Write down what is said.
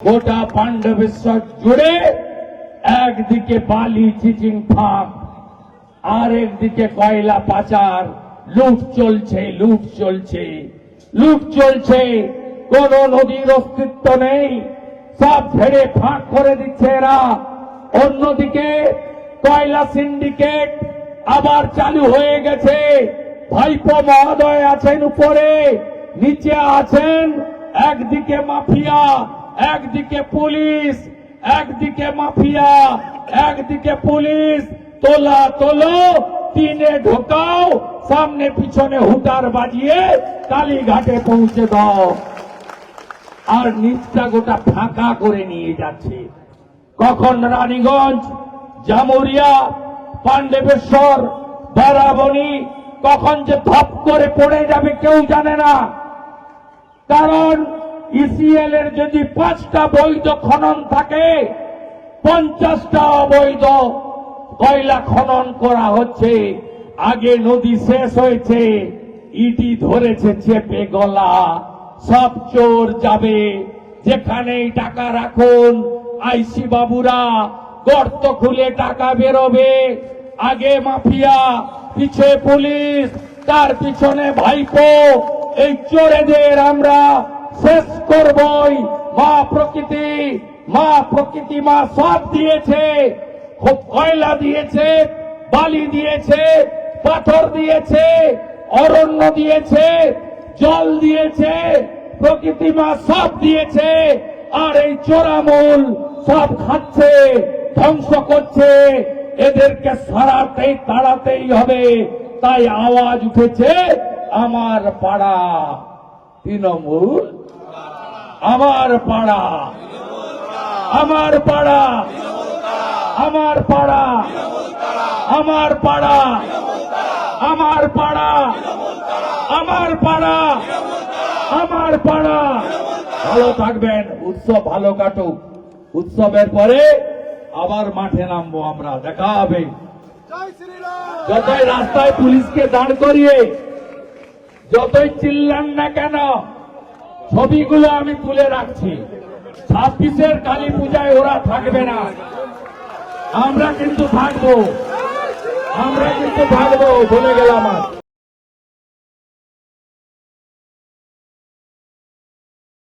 গোটা পাণ্ডবেশ্বর জুড়ে একদিকে বালি, চিচিং, ফাঁক, আর একদিকে কয়লা পাচার। লুট চলছে লুট চলছে লুট চলছে। কোন নদীর অস্তিত্ব নেই। সব ছেড়ে ফাঁক করে দিচ্ছে এরা। অন্যদিকে কয়লা সিন্ডিকেট আবার চালু হয়ে গেছে। ভাইপো মহোদয় আছেন উপরে, নিচে আছেন একদিকে মাফিয়া একদিকে পুলিশ, একদিকে মাফিয়া, একদিকে পুলিশ। তোলা তোলো তিনে ঢোকাও, সামনে পিছনে হুটার বাজিয়ে কালীঘাটে পৌঁছে দাও। আর নিচটা গোটা ফাঁকা করে নিয়ে যাচ্ছে। কখন রানীগঞ্জ, জামুরিয়া, পাণ্ডবেশ্বর, বারাবণী, কখন যে ধপ করে পড়ে যাবে কেউ জানে না। কারণ ইসিএল এর যদি পাঁচটা বৈধ খনন থাকে, পঞ্চাশটা অবৈধ কয়লা খনন করা হচ্ছে। আগে নদী শেষ হয়েছে, ইটি ধরেছে, চেপে গলা, সব চোর যাবে। যেখানেই টাকা রাখুন, আইসি বাবুরা, গর্ত খুলে টাকা বেরোবে। আগে মাফিয়া, পিছে পুলিশ, তার পিছনে ভাইপো, এই চোরেদের আমরা শেষ করবই। মা প্রকৃতি মা প্রকৃতি মা সব দিয়েছে, খুব কয়লা দিয়েছে, বালি দিয়েছে, পাথর দিয়েছে, অরণ্য দিয়েছে, জল দিয়েছে, প্রকৃতি মা সব দিয়েছে, আর এই চোরামূল সব খাচ্ছে, ধ্বংস করছে। এদেরকে সারাতেই তাড়াতেই হবে, তাই আওয়াজ উঠেছে আমার পাড়া। তৃণমূল আমার পাড়া। আমার পাড়া। আমার পাড়া। আমার পাড়া। আমার পাড়া। আমার পাড়া। আমার পাড়া। ভালো থাকবেন উৎসব ভালো কাটুক। উৎসবের পরে আবার মাঠে নামবো আমরা দেখা হবে। যতই রাস্তায় পুলিশকে দাঁড় করিয়ে যতই চিল্লান না কেন, ছবিগুলো আমি তুলে রাখছি। ছাব্বিশের কালী পূজায় ওরা থাকবে না। আমরা কিন্তু থাকব। আমরা কিন্তু থাকব বলে গেলাম আজ।